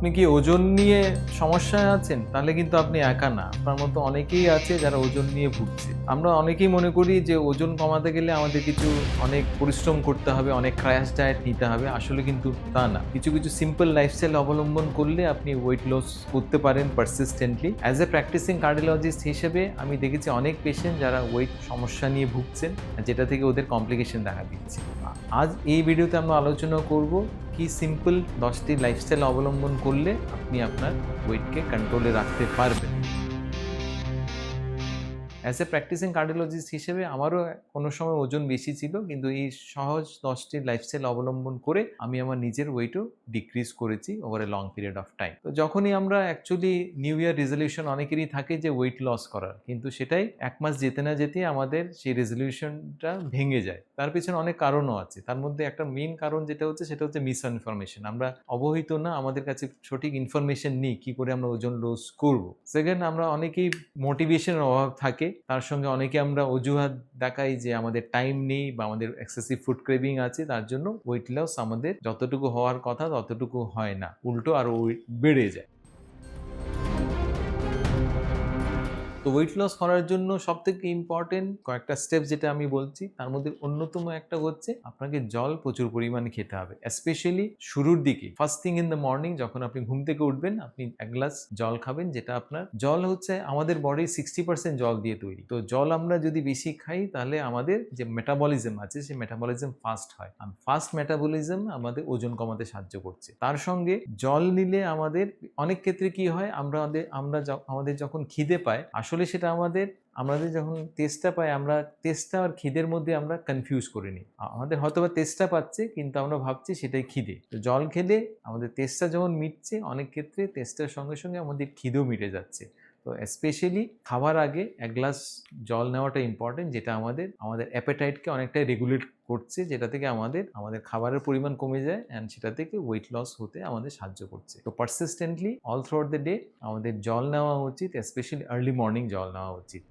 আপনি কি ওজন নিয়ে সমস্যায় আছেন? তাহলে কিন্তু আপনি একা না। আপনার মতো অনেকেই আছে যারা ওজন নিয়ে ভুগছে। আমরা অনেকেই মনে করি যে ওজন কমাতে গেলে আমাদের কিছু অনেক পরিশ্রম করতে হবে, অনেক ক্র্যাশ ডায়েট নিতে হবে। আসলে কিন্তু তা না। কিছু কিছু সিম্পল লাইফস্টাইল অবলম্বন করলে আপনি ওয়েট লস করতে পারেন persistently as a practising cardiologist হিসেবে আমি দেখেছি অনেক পেশেন্ট যারা ওয়েট সমস্যা নিয়ে ভুগছেন, যেটা থেকে ওদের কমপ্লিকেশন দেখা দিচ্ছে। আজ এই ভিডিওতে আমরা আলোচনা করব কি সিম্পল দশটি লাইফস্টাইল অবলম্বন করলে আপনি আপনার ওয়েটকে কন্ট্রোলে রাখতে পারবেন। অ্যাজ এ প্র্যাকটিসিং কার্ডিওলজিস্ট হিসেবে আমারও কোনো সময় ওজন বেশি ছিল, কিন্তু এই সহজ দশটি লাইফস্টাইল অবলম্বন করে আমি আমার নিজের ওয়েটও ডিক্রিজ করেছি over a long period of time তো যখনই আমরা অ্যাকচুয়ালি নিউ ইয়ার রেজলিউশন অনেকেরই থাকে যে ওয়েট লস করার, কিন্তু সেটাই এক মাস যেতে না যেতে আমাদের সেই রেজলিউশনটা ভেঙে যায়। তার পিছনে অনেক কারণও আছে। তার মধ্যে একটা মেন কারণ যেটা হচ্ছে, সেটা হচ্ছে মিস ইনফরমেশন আমরা অবহিত না, আমাদের কাছে সঠিক ইনফরমেশন নেই, কি করে আমরা ওজন লস করব? সেকেন্ড আমরা অনেকেই মোটিভেশনের অভাব থাকে তার সঙ্গে অনেকে আমরা অজুহাত দেখাই যে আমাদের টাইম নেই বা আমাদের এক্সেসিভ ফুড ক্রেভিং আছে, তার জন্য ওয়েট লস আমাদের যতটুকু হওয়ার কথা ততটুকু হয় না। উল্টো আরও বেড়ে যায়। তো ওয়েট লস করার জন্য সব থেকে ইম্পর্টেন্ট কয়েকটা স্টেপ যেটা আমি বলছি, তার মধ্যে অন্যতম একটা হচ্ছে আপনাকে জল প্রচুর পরিমাণে খেতে হবে স্পেশালি শুরুর দিকে। First thing in the morning যখন আপনি ঘুম থেকে উঠবেন, আপনি এক গ্লাস জল খাবেন, যেটা আপনার জল হচ্ছে আমাদের বডি সিক্সটি পার্সেন্ট জল দিয়ে তৈরি। তো জল আমরা যদি বেশি খাই, তাহলে আমাদের যে মেটাবলিজম আছে, সেই মেটাবলিজম ফাস্ট হয়। আর ফাস্ট মেটাবলিজম আমাদের ওজন কমাতে সাহায্য করছে। তার সঙ্গে জল নিলে আমাদের অনেক ক্ষেত্রে কি হয়, আমরা আমাদের আমরা আমাদের যখন খিদে পায় আসলে সেটা আমাদের আমাদের যখন তেজটা পাই, আমরা তেজটা আর খিদের মধ্যে আমরা কনফিউজ করে নিই। আমাদের হয়তো বা তেজটা পাচ্ছে, কিন্তু আমরা ভাবছি সেটাই খিদে। তো জল খেলে আমাদের তেজটা যেমন মিটছে, অনেক ক্ষেত্রে তেজটার সঙ্গে সঙ্গে আমাদের খিদেও মিটে যাচ্ছে। তো স্পেশালি খাবার আগে এক গ্লাস জল নেওয়াটা ইম্পর্টেন্ট যেটা আমাদের আমাদের অ্যাপেটাইটকে অনেকটাই রেগুলেট করছে, যেটা থেকে আমাদের আমাদের খাবারের পরিমাণ কমে যায় অ্যান্ড সেটা থেকে ওয়েট লস হতে আমাদের সাহায্য করছে। তো persistently all through the day আমাদের জল নেওয়া উচিত স্পেশালি আর্লি মর্নিং জল নেওয়া উচিত।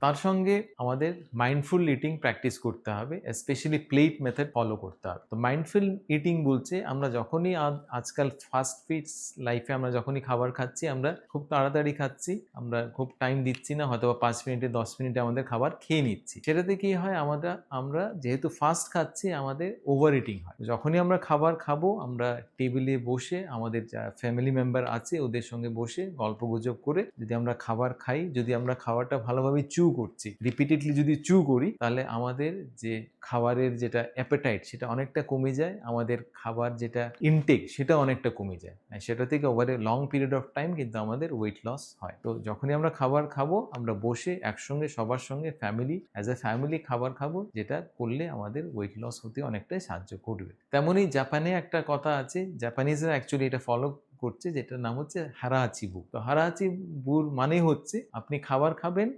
তার সঙ্গে আমাদের মাইন্ডফুল ইটিং প্র্যাকটিস করতে হবে স্পেশালি প্লেট মেথড ফলো করতে হবে। তো মাইন্ডফুল ইটিং বলছে, আমরা যখনই আজ- আজকাল ফাস্ট ফিডস লাইফে আমরা যখনই খাবার খাচ্ছি, আমরা খুব তাড়াতাড়ি খাচ্ছি, আমরা খুব টাইম দিচ্ছি না হয়তো পাঁচ মিনিটে, দশ মিনিটে আমাদের খাবার খেয়ে নিচ্ছি। সেটাতে কি হয় আমরা আমরা যেহেতু ফাস্ট খাচ্ছি, আমাদের ওভার ইটিং হয়। যখনই আমরা খাবার খাব, আমরা টেবিলে বসে, আমাদের যা ফ্যামিলি মেম্বার আছে, ওদের সঙ্গে বসে গল্প গুজব করে যদি আমরা খাবার খাই, যদি আমরা খাবারটা ভালোভাবে চু করছি। রিপিটেডলি যদি চু করি, তাহলে আমাদের যে খাবারের যেটা অ্যাপেটাইট সেটা অনেকটা কমে যায়, আমাদের খাবার যেটা ইনটেক সেটা অনেকটা কমে যায়। সেটা থেকে ওভারে লং পিরিয়ড অফ টাইম কিন্তু আমাদের ওয়েট লস হয়। তো যখনই আমরা খাবার খাব, আমরা বসে একসঙ্গে, সবার সঙ্গে ফ্যামিলি অ্যাজ এ ফ্যামিলি খাবার খাব, যেটা করলে আমাদের ওয়েট লস হতে অনেকটাই সাহায্য করবে। তেমনই জাপানে একটা কথা আছে জাপানিজরা অ্যাকচুয়ালি এটা ফলো করছে, যেটার নাম হচ্ছে হারাহাচিবু তো হারাহাচিবুর মানে হচ্ছে আপনি খাবার খাবেন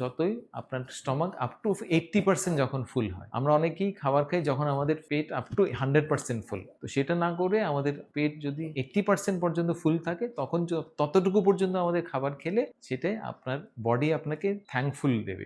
যতই আপনার stomach up to eighty percent যখন ফুল হয়। আমরা অনেকেই খাবার খাই যখন আমাদের পেট up to hundred percent full তো সেটা না করে আমাদের পেট যদি এইট্টি পার্সেন্ট পর্যন্ত ফুল থাকে, তখন ততটুকু পর্যন্ত আমাদের খাবার খেলে সেটাই আপনার বডি আপনাকে থ্যাঙ্কফুল দেবে।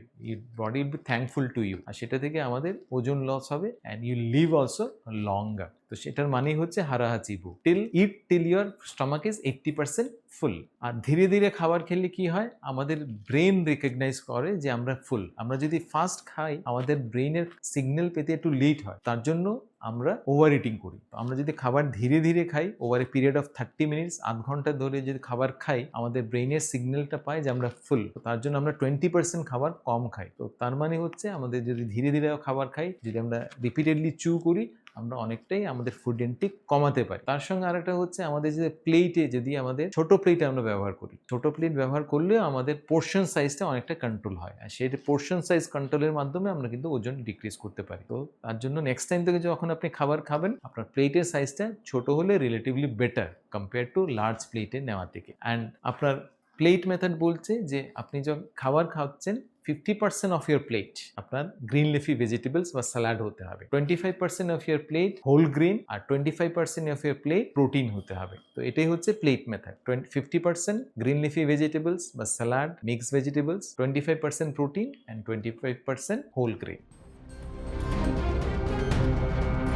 Body will be thankful to you আর সেটা থেকে আমাদের ওজন লস হবে and you live also longer তো সেটার মানেই হচ্ছে হারাহা হারাহাচিবু till it till your stomach is eighty percent full আর ধীরে ধীরে খাবার খেলে কি হয়? আমাদের ব্রেন রেকগনাইজ করে যে আমরা ফুল আমরা যদি ফাস্ট খাই, আমাদের ব্রেনের সিগন্যাল পেতে একটু লেট হয়। তার জন্য আমরা ওভার ইটিং করি। তো আমরা যদি খাবার ধীরে ধীরে খাই over a period of thirty minutes আধ ঘণ্টা ধরে যদি খাবার খাই, আমাদের ব্রেনের সিগন্যালটা পাই যে আমরা ফুল তার জন্য আমরা টোয়েন্টি পার্সেন্ট খাবার কম খাই। তো তার মানে হচ্ছে আমাদের যদি ধীরে ধীরে খাবার খাই, যদি আমরা রিপিটেডলি চু করি আমরা অনেকটাই আমাদের ফুড ইনটেক কমাতে পারি। তার সঙ্গে আরেকটা হচ্ছে আমাদের যে প্লেটে যদি আমাদের ছোট প্লেট আমরা ব্যবহার করি, ছোট প্লেট ব্যবহার করলেও আমাদের পোর্শন সাইজটা অনেকটা কন্ট্রোল হয়। আর সেই পোর্শন সাইজ কন্ট্রোলের মাধ্যমে আমরা কিন্তু ওজন ডিক্রিজ করতে পারি। তো তার জন্য নেক্সট টাইম থেকে যখন আপনি খাবার খাবেন, আপনার প্লেটের সাইজটা ছোট হলে relatively better compare to large প্লেটে নেওয়া থেকে। অ্যান্ড আপনার প্লেট মেথড বলছে যে আপনি যখন খাবার খাচ্ছেন fifty percent of your plate আপনার গ্রিন লিফি ভেজিটেবলস বা স্যালাড হতে হবে। Twenty five percent of your plate whole grain R twenty five percent of your plate protein হতে হবে। তো এটাই হচ্ছে plate method twenty fifty percent green leafy vegetables বা salad mix vegetables twenty five percent protein and twenty five percent whole grain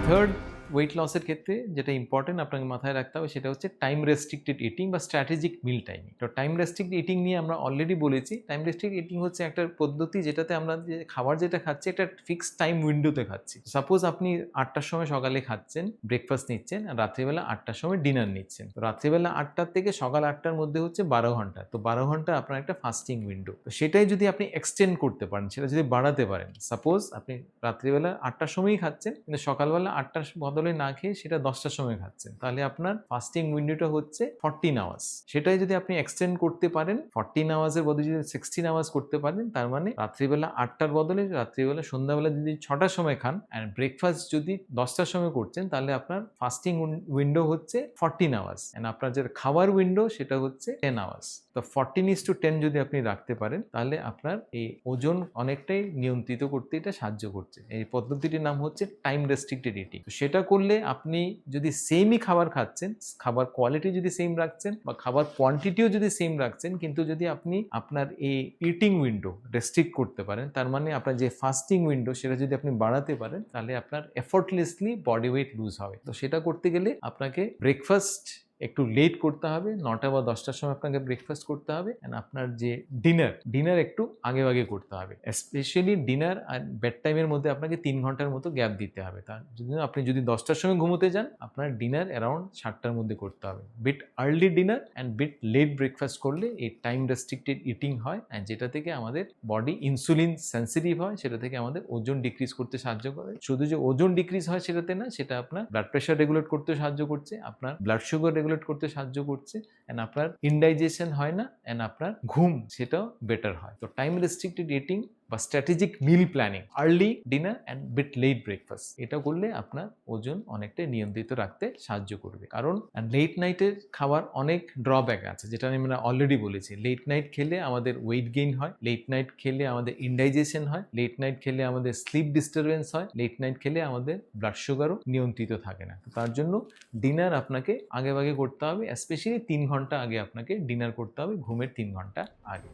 third weight লসের ক্ষেত্রে যেটা important আপনাকে মাথায় রাখতে হবে সেটা হচ্ছে টাইম রেস্ট্রিক্টেড ইটিং বা স্ট্র্যাটেজিক মিল টাইমিং তো টাইম রেস্ট্রিক্টেড ইটিং নিয়ে আমরা অলরেডি বলেছি টাইম রেস্ট্রিক্টেড ইটিং হচ্ছে একটা পদ্ধতি যেটাতে আমরা যে খাবার যেটা খাচ্ছি একটা ফিক্সড টাইম উইন্ডোতে খাচ্ছি। সাপোজ আপনি আটটার সময় সকালে খাচ্ছেন ব্রেকফাস্ট নিচ্ছেন, আর রাত্রিবেলা আটটার সময় ডিনার নিচ্ছেন। তো রাত্রিবেলা আটটার থেকে সকাল আটটার মধ্যে হচ্ছে বারো ঘণ্টা। তো বারো ঘণ্টা আপনার একটা ফাস্টিং উইন্ডো তো সেটাই যদি আপনি এক্সটেন্ড করতে পারেন, সেটা যদি বাড়াতে পারেন। সাপোজ আপনি রাত্রিবেলা আটটার সময়ই খাচ্ছেন, কিন্তু সকালবেলা আটটার বদলে না খেয়ে সেটা দশটার সময় খাচ্ছেন। তাহলে আপনার ফাস্টিং উইন্ডোটা হচ্ছে ফর্টিন আওয়ার্স সেটাই যদি আপনি এক্সটেন্ড করতে পারেন ফর্টিন আওয়ার্সের বদলে যদি সিক্সটিন আওয়ার্স করতে পারেন, তার মানে রাত্রিবেলা আটটার বদলে রাত্রিবেলা সন্ধ্যাবেলা যদি ছটার সময় খান অ্যান্ড ব্রেকফাস্ট যদি দশটার সময় করছেন, তাহলে আপনার ফাস্টিং উইন্ডো হচ্ছে ফর্টিন আওয়ার্স অ্যান্ড আপনার যে খাবার উইন্ডো সেটা হচ্ছে টেন আওয়ার্স তো ফর্টিন ইস টু টেন যদি আপনি রাখতে পারেন, তাহলে আপনার এই ওজন অনেকটাই নিয়ন্ত্রিত করতে এটা সাহায্য করছে। এই পদ্ধতিটির নাম হচ্ছে টাইম রেস্ট্রিক্টেড ইটিং সেটা করলে আপনি যদি সেমই খাবার খাচ্ছেন, খাবার কোয়ালিটি যদি সেম রাখছেন বা খাবার কোয়ান্টিটিও যদি সেম রাখছেন, কিন্তু যদি আপনি আপনার এই ইটিং উইন্ডো রেস্ট্রিক্ট করতে পারেন, তার মানে আপনার যে ফাস্টিং উইন্ডো সেটা যদি আপনি বাড়াতে পারেন, তাহলে আপনার এফোর্টলেসলি বডি ওয়েট লুজ হবে। তো সেটা করতে গেলে আপনাকে ব্রেকফাস্ট একটু লেট করতে হবে, নটা বা দশটার সময় আপনাকে ব্রেকফাস্ট করতে হবে অ্যান্ড আপনার যে ডিনার ডিনার একটু আগে আগে করতে হবে। স্পেশালি ডিনার আর বেড টাইমের মধ্যে আপনাকে তিন ঘণ্টার মতো গ্যাপ দিতে হবে। তার জন্য আপনি যদি দশটার সময় ঘুমোতে যান, আপনার ডিনার অ্যারাউন্ড সাতটার মধ্যে করতে হবে। Bit early dinner and bit late breakfast করলে এই টাইম রেস্ট্রিক্টেড ইটিং হয় অ্যান্ড যেটা থেকে আমাদের বডি ইনসুলিন সেন্সিটিভ হয়, সেটা থেকে আমাদের ওজন ডিক্রিজ করতে সাহায্য করে। শুধু যে ওজন ডিক্রিজ হয় সেটাতে না, সেটা আপনার ব্লাড প্রেশার রেগুলেট করতে সাহায্য করছে, আপনার ব্লাড সুগার রেগুলেট করতে সাহায্য করছে। অ্যান্ড আপনার ইনডাইজেশন হয় না অ্যান্ড আপনার ঘুম সেটাও বেটার হয়। তো টাইম রেস্ট্রিক্টেড ইটিং বা strategic meal planning early dinner and bit late breakfast এটা করলে আপনার ওজন অনেকটাই নিয়ন্ত্রিত রাখতে সাহায্য করবে। কারণ লেট নাইটের খাবার অনেক ড্রব্যাক আছে, যেটা আমি মানে অলরেডি বলেছি। লেট নাইট খেলে আমাদের ওয়েট গেইন হয় লেট নাইট খেলে আমাদের ইনডাইজেশন হয় লেট নাইট খেলে আমাদের স্লিপ ডিস্টারবেন্স হয় লেট নাইট খেলে আমাদের ব্লাড সুগারও নিয়ন্ত্রিত থাকে না। তার জন্য ডিনার আপনাকে আগে আগে করতে হবে স্পেশালি তিন ঘণ্টা আগে আপনাকে ডিনার করতে হবে ঘুমের তিন ঘণ্টা আগে।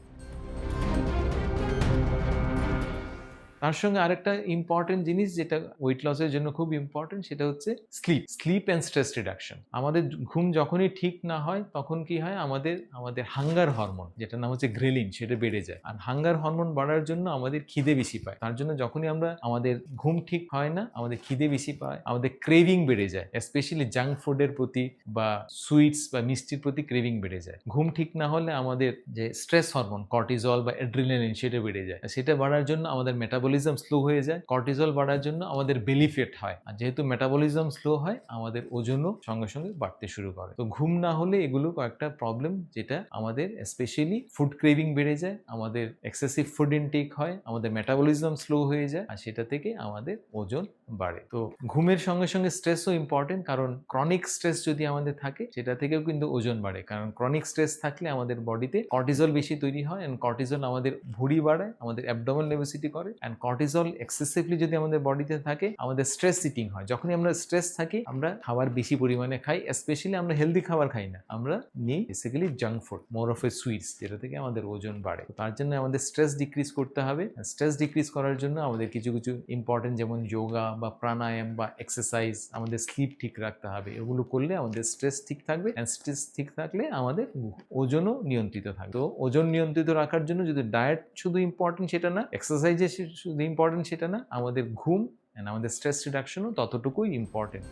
তার সঙ্গে আরেকটা ইম্পর্টেন্ট জিনিস যেটা ওয়েট লসের জন্য খুব ইম্পর্টেন্ট সেটা হচ্ছে sleep sleep and stress reduction আমাদের ঘুম যখনই ঠিক না হয়, তখন কি হয়? আমাদের আমাদের হাঙ্গার হরমোন যেটা নাম হচ্ছে গ্রেলিন সেটা বেড়ে যায়। আর হাঙ্গার হরমোন বাড়ার জন্য আমাদের খিদে বেশি পায়। তার জন্য যখনই আমরা, আমাদের ঘুম ঠিক হয় না, আমাদের খিদে বেশি পায়, আমাদের ক্রেভিং বেড়ে যায়। স্পেশালি জাঙ্ক ফুডের প্রতি বা সুইটস বা মিষ্টির প্রতি ক্রেভিং বেড়ে যায়। ঘুম ঠিক না হলে আমাদের যে স্ট্রেস হরমোন কর্টিজল বা অ্যাড্রিনালিন সেটা বেড়ে যায়। সেটা বাড়ার জন্য আমাদের মেটাবলিজম স্লো হয়ে যায় কর্টিজল বাড়ার জন্য আমাদের বেলি ফেট হয়। আর যেহেতু মেটাবলিজম স্লো হয়, আমাদের ওজনও সঙ্গে সঙ্গে বাড়তে শুরু করে। তো ঘুম না হলে এগুলো কয়েকটা প্রবলেম যেটা আমাদের স্পেশালি ফুড ক্রেভিং বেড়ে যায়, আমাদের এক্সেসিভ ফুড ইনটেক হয়, আমাদের মেটাবলিজম স্লো হয়ে যায়, আর সেটা থেকে আমাদের ওজন বাড়ে। তো ঘুমের সঙ্গে সঙ্গে স্ট্রেসও ইম্পর্টেন্ট কারণ ক্রনিক স্ট্রেস যদি আমাদের থাকে, সেটা থেকেও কিন্তু ওজন বাড়ে। কারণ ক্রনিক স্ট্রেস থাকলে আমাদের বডিতে কর্টিজল বেশি তৈরি হয় অ্যান্ড কর্টিজল আমাদের ভুঁড়ি বাড়ায়, আমাদের অ্যাবডোমেন লেভেসিটি করে অ্যান্ড কর্টিজল এক্সেসিভলি যদি আমাদের বডিতে থাকে, আমাদের স্ট্রেস ইটিং হয়। যখনই আমরা স্ট্রেস থাকি, আমরা খাবার বেশি পরিমাণে খাই স্পেশালি আমরা হেলদি খাবার খাই না। আমরা নিই basically junk food more of a sweets যেটা থেকে আমাদের ওজন বাড়ে। তার জন্য আমাদের স্ট্রেস ডিক্রিজ করতে হবে। স্ট্রেস ডিক্রিজ করার জন্য আমাদের কিছু কিছু ইম্পর্টেন্ট যেমন যোগা বা প্রাণায়াম বা এক্সারসাইজ আমাদের স্লিপ ঠিক রাখতে হবে। এগুলো করলে আমাদের স্ট্রেস ঠিক থাকবে অ্যান্ড স্ট্রেস ঠিক থাকলে আমাদের ওজনও নিয়ন্ত্রিত থাকবে। তো ওজন নিয়ন্ত্রিত রাখার জন্য যদি ডায়েট শুধু ইম্পর্টেন্ট সেটা না এক্সারসাইজে শুধু ইম্পর্টেন্ট সেটা না আমাদের ঘুম অ্যান্ড আমাদের স্ট্রেস রিডাকশনও ততটুকুই ইম্পর্টেন্ট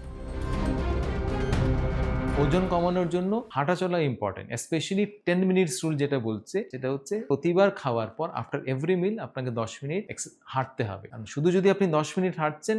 ওজন কমানোর জন্য হাঁটা চলা important specially ten minutes rule যেটা বলছে, সেটা হচ্ছে প্রতিবার খাওয়ার পর আফটার এভরি মিল আপনাকে দশ মিনিট হাঁটতে হবে। কারণ শুধু যদি আপনি দশ মিনিট হাঁটছেন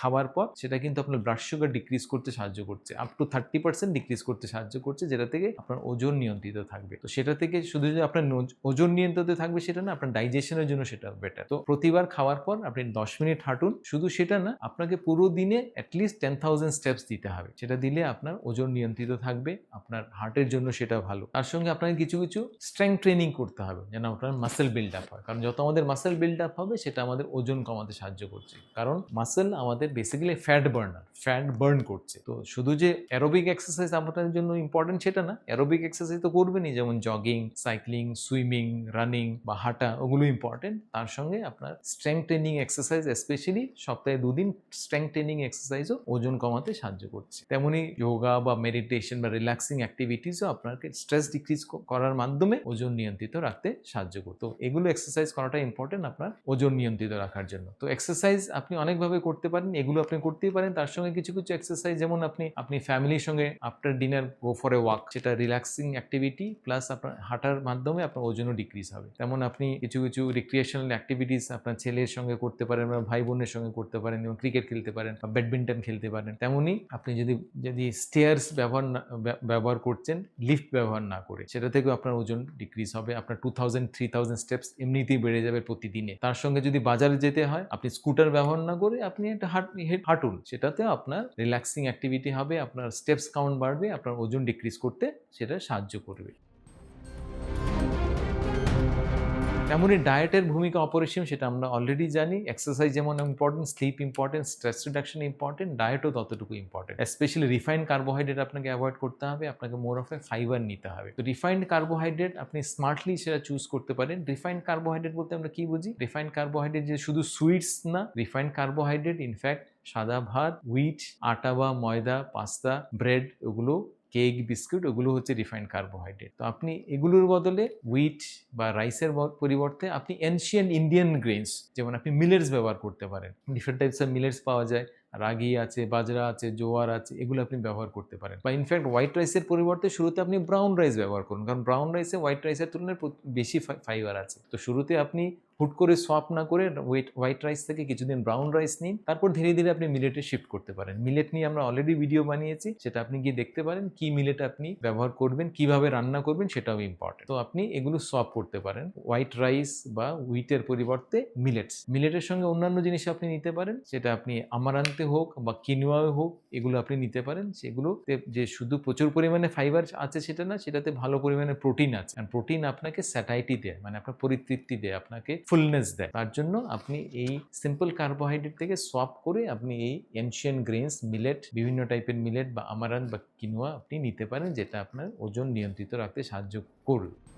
খাওয়ার পর, সেটা কিন্তু আপনার ব্লাড সুগার ডিক্রিজ করতে সাহায্য করছে up to thirty percent decrease করতে সাহায্য করছে, যেটা থেকে আপনার ওজন নিয়ন্ত্রিত থাকবে। তো সেটা থেকে শুধু যদি আপনার ওজন নিয়ন্ত্রিত থাকবে সেটা না, আপনার ডাইজেশনের জন্য সেটা বেটার তো প্রতিবার খাওয়ার পর আপনি দশ মিনিট হাঁটুন, শুধু সেটা না, আপনাকে পুরো দিনে অ্যাটলিস্ট টেন থাউজেন্ড স্টেপস দিতে হবে। সেটা দিলে আপনার ওজন ওজন নিয়ন্ত্রিত থাকবে, আপনার হার্টের জন্য সেটা ভালো। তার সঙ্গে আপনাকে কিছু কিছু স্ট্রেংথ ট্রেনিং করতে হবে, যেন আপনার মাসেল বিল্ড আপ হয়। কারণ যত আমাদের মাসেল বিল্ড আপ হবে, সেটা আমাদের ওজন কমাতে সাহায্য করছে। কারণ মাসেল আমাদের basically fat burner fat burn করছে। তো শুধু যে অ্যারোবিক এক্সারসাইজ আপনাদের জন্য ইম্পর্টেন্ট সেটা না অ্যারোবিক এক্সারসাইজ তো করবেনই, যেমন জগিং সাইক্লিং সুইমিং রানিং বা হাঁটা ওগুলো ইম্পর্টেন্ট তার সঙ্গে আপনার স্ট্রেংথ ট্রেনিং এক্সারসাইজ স্পেশালি সপ্তাহে দুদিন স্ট্রেংথ ট্রেনিং এক্সারসাইজও ওজন কমাতে সাহায্য করছে। তেমনি যোগা বা মেডিটেশন বা রিল্যাক্সিং অ্যাক্টিভিটিসও আপনাকে স্ট্রেস ডিক্রিজ করার মাধ্যমে ওজন নিয়ন্ত্রিত রাখতে সাহায্য করতো। এগুলো এক্সারসাইজ করাটা ইম্পর্টেন্ট আপনার ওজন নিয়ন্ত্রিত রাখার জন্য। তো এক্সারসাইজ আপনি অনেকভাবে করতে পারেন, এগুলো আপনি করতেই পারেন। তার সঙ্গে কিছু কিছু এক্সারসাইজ যেমন আপনি আপনি ফ্যামিলির সঙ্গে after dinner go for a walk সেটা রিল্যাক্সিং অ্যাক্টিভিটি প্লাস আপনার হাঁটার মাধ্যমে আপনার ওজনও ডিক্রিজ হবে। তেমন আপনি কিছু কিছু রিক্রিয়েশনাল অ্যাক্টিভিটিস আপনার ছেলের সঙ্গে করতে পারেন বা ভাই বোনের সঙ্গে করতে পারেন যেমন ক্রিকেট খেলতে পারেন বা ব্যাডমিন্টন খেলতে পারেন। তেমনই আপনি যদি যদি স্টেয়ার্স ব্যবহার ব্যবহার করছেন লিফট ব্যবহার না করে। সেটা থেকেও আপনার ওজন ডিক্রিজ হবে, আপনার two thousand three thousand steps এমনিতেই বেড়ে যাবে প্রতিদিনে। তার সঙ্গে যদি বাজারে যেতে হয়, আপনি স্কুটার ব্যবহার না করে আপনি একটা হাট হাঁটুন। সেটাতেও আপনার রিল্যাক্সিং অ্যাক্টিভিটি হবে, আপনার স্টেপস কাউন্ট বাড়বে, আপনার ওজন ডিক্রিজ করতে সেটা সাহায্য করবে। তেমনই ডায়েটের ভূমিকা অপরিসীম সেটা আমরা অলরেডি জানি। এক্সারসাইজ যেমন important sleep important stress reduction important ডায়েটও ততটুকু ইম্পর্টেন্ট স্পেশালি রিফাইন্ড কার্বোহাইড্রেট আপনাকে অ্যাভয়েড করতে হবে, আপনাকে মোর অফ এ ফাইবার নিতে হবে। তো রিফাইন্ড কার্বোহাইড্রেট আপনি স্মার্টলি সেটা চুজ করতে পারেন। রিফাইন্ড কার্বোহাইড্রেট বলতে আমরা কি বুঝি? রিফাইন্ড কার্বোহাইড্রেট যে শুধু সুইটস না রিফাইন্ড কার্বোহাইড্রেট ইনফ্যাক্ট সাদা ভাত উইট আটা বা ময়দা, পাস্তা ব্রেড ওগুলো কেক বিস্কুট ওগুলো হচ্ছে রিফাইন্ড কার্বোহাইড্রেট তো আপনি এগুলোর বদলে উইট বা রাইসের পরিবর্তে আপনি এনশিয়ান ইন্ডিয়ান গ্রেনস যেমন আপনি মিলেটস ব্যবহার করতে পারেন। ডিফারেন্ট টাইপস অফ মিলেটস পাওয়া যায়। রাগি আছে, বাজরা আছে, জোয়ার আছে, এগুলো আপনি ব্যবহার করতে পারেন। বা ইনফ্যাক্ট হোয়াইট রাইসের পরিবর্তে শুরুতে আপনি ব্রাউন রাইস ব্যবহার করুন। কারণ ব্রাউন রাইসে হোয়াইট রাইসের তুলনায় বেশি ফাইবার আছে। তো শুরুতে আপনি হুট করে সোয়াপ না করে ওয়েট হোয়াইট রাইস থেকে কিছুদিন ব্রাউন রাইস নিন, তারপর ধীরে ধীরে আপনি মিলেটে শিফট করতে পারেন। মিলেট নিয়ে আমরা অলরেডি ভিডিও বানিয়েছি, সেটা আপনি গিয়ে দেখতে পারেন কি মিলেট আপনি ব্যবহার করবেন, কীভাবে রান্না করবেন, সেটাও ইম্পর্টেন্ট তো আপনি এগুলো সোয়াপ করতে পারেন। হোয়াইট রাইস বা উইটের পরিবর্তে মিলেটস মিলেটের সঙ্গে অন্যান্য জিনিস আপনি নিতে পারেন, সেটা আপনি আমারান্তে হোক বা কিনুয়াও হোক, এগুলো আপনি নিতে পারেন। সেগুলোতে যে শুধু প্রচুর পরিমাণে ফাইবার আছে সেটা না, সেটাতে ভালো পরিমাণে প্রোটিন আছে। প্রোটিন আপনাকে স্যাটাইটি দেয় মানে আপনার পরিতৃপ্তি দেয়, আপনাকে ফুলনেস দেয়। তার জন্য আপনি এই সিম্পল কার্বোহাইড্রেট থেকে সোয়াপ করে আপনি এই এনশিয়ান গ্রেনস মিলেট বিভিন্ন টাইপের মিলেট বা আমারান বা কিনোয়া আপনি নিতে পারেন, যেটা আপনার ওজন নিয়ন্ত্রিত রাখতে সাহায্য করবে।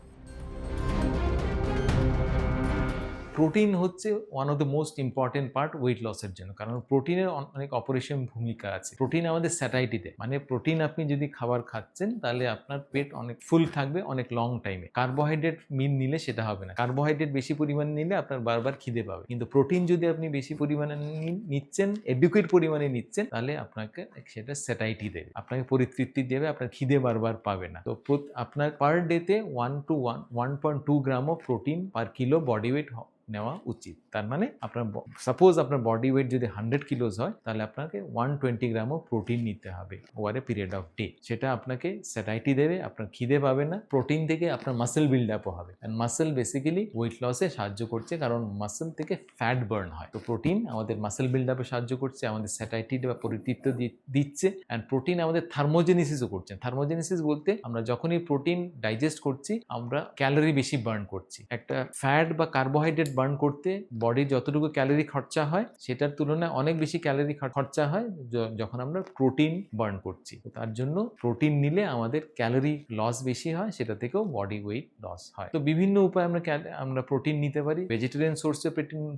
প্রোটিন হচ্ছে one of the most important part weight লসের জন্য। কারণ প্রোটিনের অনেক অপারেশন ভূমিকা আছে। প্রোটিন আমাদের স্যাটাইটিতে মানে প্রোটিন আপনি যদি খাবার খাচ্ছেন, তাহলে আপনার পেট অনেক ফুল থাকবে, অনেক লং টাইমে কার্বোহাইড্রেট মিল নিলে সেটা হবে না। কার্বোহাইড্রেট বেশি পরিমাণে নিলে আপনার বারবার খিদে পাবে। কিন্তু প্রোটিন যদি আপনি বেশি পরিমাণে নিচ্ছেন এডুকেট পরিমাণে নিচ্ছেন, তাহলে আপনাকে সেটা স্যাটাইটি দেবে। আপনাকে পরিতৃপ্তি দেবে, আপনার খিদে বারবার পাবে না। তো আপনার পার ডেতে one to one one point two gram of protein per kilo body weight নেওয়া উচিত। তার মানে আপনার সাপোজ আপনার বডি ওয়েট যদি হান্ড্রেড কিলোজ হয়, তাহলে আপনাকে ওয়ান টোয়েন্টি গ্রামও প্রোটিন নিতে হবে over a period of day সেটা আপনাকে স্যাটাইটি দেবে, আপনার খিদে পাবে না প্রোটিন থেকে আপনার মাসেল বিল্ড আপও হবে। অ্যান্ড মাসেল বেসিক্যালি ওয়েট লসে সাহায্য করছে, কারণ মাসেল থেকে ফ্যাট বার্ন হয়। তো প্রোটিন আমাদের মাসেল বিল্ড আপে সাহায্য করছে, আমাদের স্যাটাইটি বা পরিতৃপ্ত দিচ্ছে অ্যান্ড প্রোটিন আমাদের থার্মোজেনিসিসও করছে। থার্মোজেনিসিস বলতে আমরা যখনই প্রোটিন ডাইজেস্ট করছি, আমরা ক্যালোরি বেশি বার্ন করছি। একটা ফ্যাট বা কার্বোহাইড্রেট বার্ন করতে বডির যতটুকু ক্যালোরি খরচা হয়, সেটার তুলনায় অনেক বেশি ক্যালোরি খরচা হয় যখন আমরা প্রোটিন বার্ন করছি। তার জন্য প্রোটিন নিলে আমাদের ক্যালোরি লস বেশি হয়, সেটা থেকেও বডি ওয়েট লস হয়। তো বিভিন্ন উপায়ে আমরা আমরা প্রোটিন নিতে পারি। ভেজিটেরিয়ান সোর্সে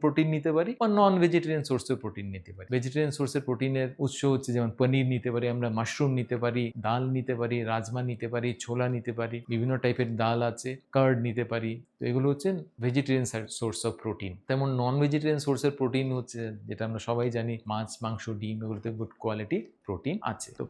প্রোটিন নিতে পারি বা নন ভেজিটেরিয়ান সোর্সে প্রোটিন নিতে পারি। ভেজিটেরিয়ান সোর্সের প্রোটিনের উৎস হচ্ছে যেমন পনির নিতে পারি, আমরা মাশরুম নিতে পারি, ডাল নিতে পারি, রাজমা নিতে পারি, ছোলা নিতে পারি, বিভিন্ন টাইপের ডাল আছে কার্ড নিতে পারি। তো এগুলো হচ্ছে ভেজিটেরিয়ান সোর্স অফ প্রোটিন তেমন নন ভেজিটেরিয়ান সোর্সের প্রোটিন হচ্ছে, যেটা আমরা সবাই জানি, মাছ, মাংস, ডিম, এগুলোতে গুড কোয়ালিটি প্রোটিন আছে। তো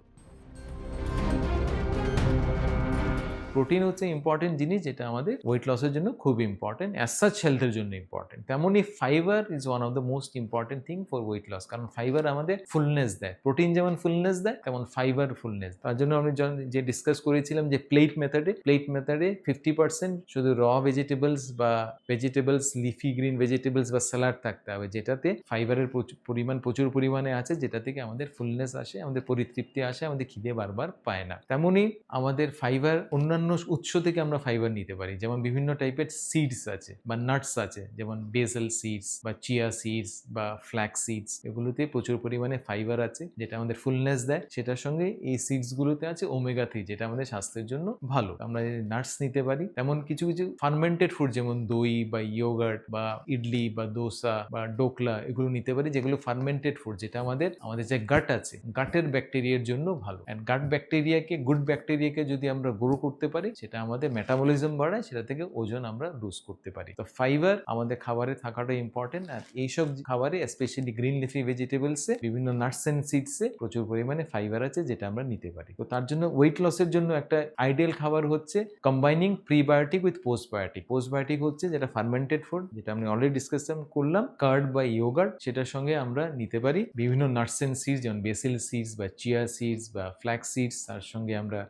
প্রোটিন হচ্ছে ইম্পর্টেন্ট জিনিস যেটা আমাদের ওয়েট লসের জন্য খুব ইম্পর্টেন্ট অ্যাজ সাচ হেলথের জন্য ইম্পর্টেন্ট তেমনই fibre is one of the most important thing for weight loss কারণ ফাইবার আমাদের ফুলনেস দেয়। প্রোটিন যেমন ফুলনেস দেয়, তেমন ফাইবার ফুলনেস তার জন্য আমি যে ডিসকাস করেছিলাম যে প্লেট মেথডে প্লেট মেথডে ফিফটি পার্সেন্ট শুধু র ভেজিটেবলস বা ভেজিটেবলস লিফি গ্রিন ভেজিটেবলস বা স্যালাড থাকতে হবে, যেটাতে ফাইবারের পরিমাণ প্রচুর পরিমাণে আছে, যেটা থেকে আমাদের ফুলনেস আসে, আমাদের পরিতৃপ্তি আসে, আমাদের খিদে বারবার পায় না। তেমনই আমাদের ফাইবার অন্যান্য উৎস থেকে আমরা ফাইবার নিতে পারি। যেমন বিভিন্ন টাইপের সিডস আছে বা নাটস আছে, যেমন বেসেল সিডস বা চিয়া সিডস বা ফ্ল্যাক্স সিডস এগুলোতে প্রচুর পরিমাণে ফাইবার আছে, যেটা আমাদের ফুলনেস দেয়। সেটার সঙ্গে এই সিডসগুলোতে আছে ওমেগা থ্রি যেটা আমাদের স্বাস্থ্যের জন্য ভালো। আমরা নাটস নিতে পারি, তেমন কিছু কিছু ফার্মেন্টেড ফুড যেমন দই বা ইয়োগার্ট বা ইডলি বা দোসা বা ডোকলা, এগুলো নিতে পারি, যেগুলো ফার্মেন্টেড ফুড যেটা আমাদের আমাদের যে গাট আছে গাটের ব্যাকটেরিয়ার জন্য ভালো। অ্যান্ড গাট ব্যাকটেরিয়াকে গুড ব্যাকটেরিয়াকে যদি আমরা গ্রো করতে পারি সেটা আমাদের মেটাবলিজম বাড়ায়, সেটা থেকে ওজন আমরা লুজ করতে পারি। তো ফাইবার আমাদের খাবারে থাকাটা ইম্পর্টেন্ট আর এইসব খাবারে স্পেশালি গ্রিন লিফি ভেজিটেবলসে বিভিন্ন নাটস অ্যান্ড সিডসে প্রচুর পরিমাণে ফাইবার আছে, যেটা আমরা নিতে পারি। তো তার জন্য ওয়েট লসের জন্য একটা আইডিয়াল খাবার হচ্ছে combining prebiotic with postbiotic postbiotic হচ্ছে যেটা ফার্মেন্টেড ফুড যেটা আমি অলরেডি ডিসকাশন করলাম কার্ড বা ইয়োগার্ট সেটার সঙ্গে আমরা নিতে পারি। বিভিন্ন নাটস অ্যান্ড সিডস যেমন বেসিল সিডস বা চিয়া সিডস বা ফ্ল্যাক সিডস তার সঙ্গে আমরা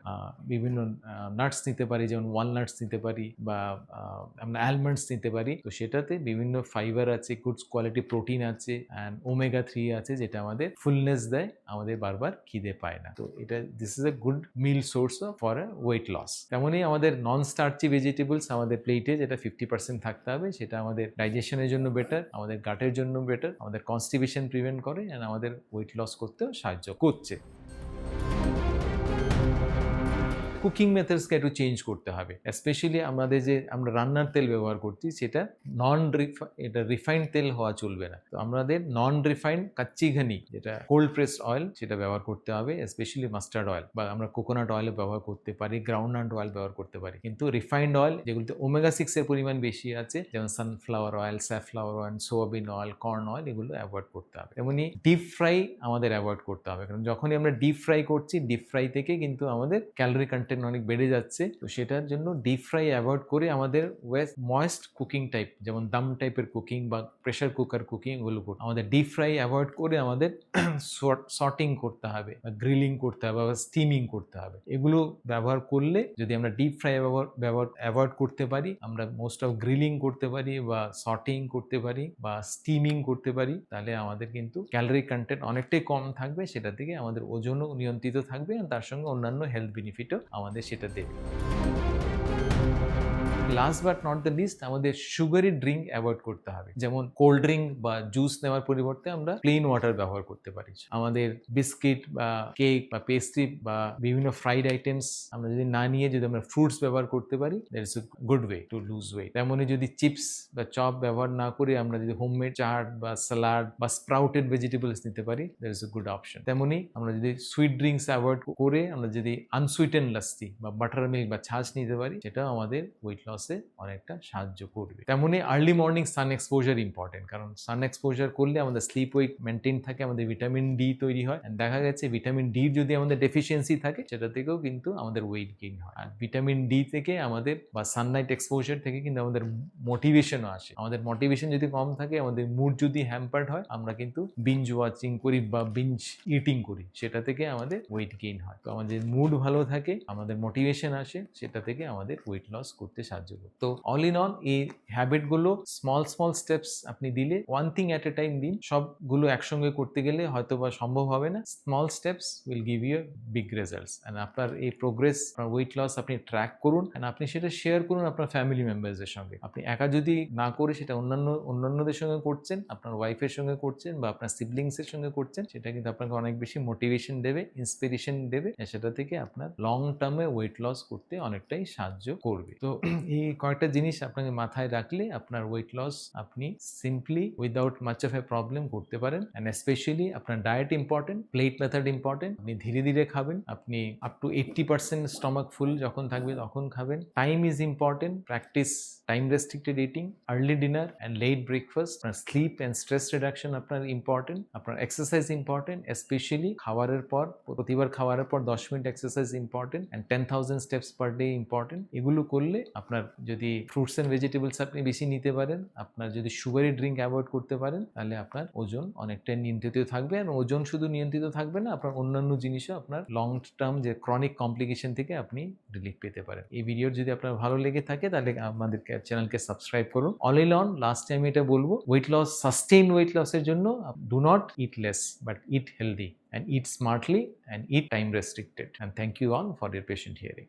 বিভিন্ন নাটস নিতে পারি, যেমন ওয়ালনাটস নিতে পারি বা আমরা অ্যালমন্ডস নিতে পারি। তো সেটাতে বিভিন্ন ফাইবার আছে গুড কোয়ালিটি প্রোটিন আছে অ্যান্ড ওমেগা থ্রি আছে যেটা আমাদের ফুলনেস দেয়, আমাদের বারবার খিদে পায় না। তো এটা this is a good meal source for weight loss তেমনই আমাদের নন স্টার্চি ভেজিটেবলস আমাদের প্লেটে যেটা ফিফটি পার্সেন্ট থাকতে হবে, সেটা আমাদের ডাইজেশনের জন্য বেটার আমাদের গাটের জন্য বেটার আমাদের কনস্টিপেশন প্রিভেন্ট করে অ্যান্ড আমাদের ওয়েট লস করতেও সাহায্য করছে। কুকিং মেথডসকে একটু চেঞ্জ করতে হবে। স্পেশালি আমাদের যে আমরা রান্নার তেল ব্যবহার করছি, সেটা নন এটা রিফাইন্ড তেল হওয়া চলবে না। তো আমাদের নন রিফাইন্ড কাচ্চি ঘানি, যেটা কোল্ড প্রেসড অয়েল সেটা ব্যবহার করতে হবে স্পেশালি মাস্টার্ড অয়েল বা আমরা কোকোনাট অয়েল ব্যবহার করতে পারি গ্রাউন্ডনাট অয়েল ব্যবহার করতে পারি। কিন্তু রিফাইন্ড অয়েল যেগুলোতে ওমেগা সিক্সের পরিমাণ বেশি আছে, যেমন sunflower oil safflower oil soybean oil corn oil এগুলো অ্যাভয়েড করতে হবে। তেমনি ডিপ ফ্রাই আমাদের অ্যাভয়েড করতে হবে। কারণ যখনই আমরা ডিপ ফ্রাই করছি ডিপ ফ্রাই থেকে কিন্তু আমাদের ক্যালোরি কন্টেন্ট অনেক বেড়ে যাচ্ছে, তো সেটার জন্য ডিপ ফ্রাই অ্যাভয়েড করে আমাদের ওয়েস্ট ময়েস্ট কুকিং টাইপ যেমন দাম টাইপের কুকিং বা প্রেশার কুকার কুকিং এগুলো করতে আমাদের ডিপ ফ্রাই অ্যাভয়েড করে আমাদের সর্টিং করতে হবে বা গ্রিলিং করতে হবে বা স্টিমিং করতে হবে। এগুলো ব্যবহার করলে যদি আমরা ডিপ ফ্রাই ব্যবহার ব্যবহার অ্যাভয়েড করতে পারি, আমরা মোস্ট অফ গ্রিলিং করতে পারি বা সর্টিং করতে পারি বা স্টিমিং করতে পারি, তাহলে আমাদের কিন্তু ক্যালোরি কন্টেন্ট অনেকটাই কম থাকবে, সেটা থেকে আমাদের ওজনও নিয়ন্ত্রিত থাকবে আর তার সঙ্গে অন্যান্য হেলথ বেনিফিটও আমাদের সেটা দেবে last but not the list আমাদের সুগারি ড্রিঙ্ক অ্যাভয়েড করতে হবে। যেমন কোল্ড ড্রিঙ্ক বা জুস নেওয়ার পরিবর্তে আমরা প্লেন ওয়াটার ব্যবহার করতে পারি। আমাদের বিস্কিট বা কেক বা পেস্ট্রি বা বিভিন্ন ফ্রাইড আইটেমস আমরা যদি না নিয়ে যদি আমরা ফ্রুটস ব্যবহার করতে পারি that is good way to lose weight তেমনই যদি চিপস বা চপ ব্যবহার না করে আমরা যদি হোমমেড চাট বা স্যালাড বা স্প্রাউটেড ভেজিটেবলস নিতে পারি that is a good option তেমনি আমরা যদি সুইট ড্রিঙ্কস অ্যাভয়েড করে আমরা যদি আনসুইটেন লাস্তি বা বাটার মিল্ক বা ছাঁচ নিতে পারি, সেটাও আমাদের ওয়েট লসে অনেকটা সাহায্য করবে। তেমনি early morning sun exposure important কারণ সান এক্সপোজার করলে আমাদের স্লিপ ওয়েট মেনটেন থাকে, আমাদের ভিটামিন ডি তৈরি হয়। দেখা গেছে ভিটামিন ডির যদি আমাদের ডেফিসিয়েন্সি থাকে, সেটা থেকেও কিন্তু আমাদের ওয়েট গেইন হয়। আর ভিটামিন ডি থেকে আমাদের, বা সানলাইট এক্সপোজার থেকে কিন্তু আমাদের মোটিভেশনও আসে। আমাদের মোটিভেশন যদি কম থাকে, আমাদের মুড যদি হ্যাম্পার্ড হয়, আমরা কিন্তু বিঞ্জ ওয়াচিং করি বা বিঞ্জ ইটিং করি, সেটা থেকে আমাদের ওয়েট গেইন হয়। তো আমাদের মুড ভালো থাকে, আমাদের মোটিভেশন আসে, সেটা থেকে আমাদের ওয়েট লস করতে সাহায্য করে তো অল ইন অল এই হ্যাবিটগুলো স্মল স্মল স্টেপস আপনি দিলে one thing at a time দিন, সবগুলো একসঙ্গে করতে গেলে হয়তো বা সম্ভব হবে না। Small steps will give you big results and আপনার এই প্রোগ্রেস আপনার ওয়েট লস আপনি ট্র্যাক করুন। অ্যান্ড আপনি সেটা শেয়ার করুন আপনার ফ্যামিলি মেম্বার্সদের সঙ্গে। আপনি একা যদি না করে সেটা অন্যান্য, অন্যান্যদের সঙ্গে করছেন, আপনার ওয়াইফের সঙ্গে করছেন বা আপনার সিবলিংসের সঙ্গে করছেন, সেটা কিন্তু আপনাকে অনেক বেশি মোটিভেশন দেবে ইন্সপিরেশন দেবে। সেটা থেকে আপনার লং টার্মে ওয়েট লস করতে অনেকটাই সাহায্য করবে। তো এই কয়েকটা জিনিস আপনাকে মাথায় রাখলে আপনার ওয়েট লস আপনি simply without much of a problem করতে পারেন। অ্যান্ড স্পেশালি আপনার diet important plate method important আপনি ধীরে ধীরে খাবেন, আপনি up to eighty percent stomach full যখন থাকবে তখন খাবেন। Time is important practice time restricted eating early dinner and late breakfast আপনার স্লিপ অ্যান্ড স্ট্রেস রিডাকশন আপনার ইম্পর্টেন্ট আপনার এক্সারসাইজ ইম্পর্টেন্ট স্পেশালি খাবারের পর প্রতিবার খাবারের পর দশ minute exercise important and ten thousand steps per day important এগুলো করলে আপনার যদি ফ্রুটস অ্যান্ড ভেজিটেবলস আপনি বেশি নিতে পারেন আপনার যদি সুগারি ড্রিঙ্ক অ্যাভয়েড করতে পারেন তাহলে আপনার ওজন অনেকটাই নিয়ন্ত্রিত থাকবে আর ওজন শুধু নিয়ন্ত্রিত থাকবে না আপনার অন্যান্য জিনিসও আপনার লং টার্ম যে ক্রনিক কমপ্লিকেশন থেকে আপনি রিলিফ পেতে পারেন. এই ভিডিওর যদি আপনার ভালো লেগে থাকে, তাহলে আমাদের চ্যানেলকে সাবস্ক্রাইব করুন all in on last time এটা বলব ওয়েট লস সাস্টেইন ওয়েট লসের জন্য do not eat less but eat healthy and eat smartly and eat time restricted. And thank you all for your patient hearing.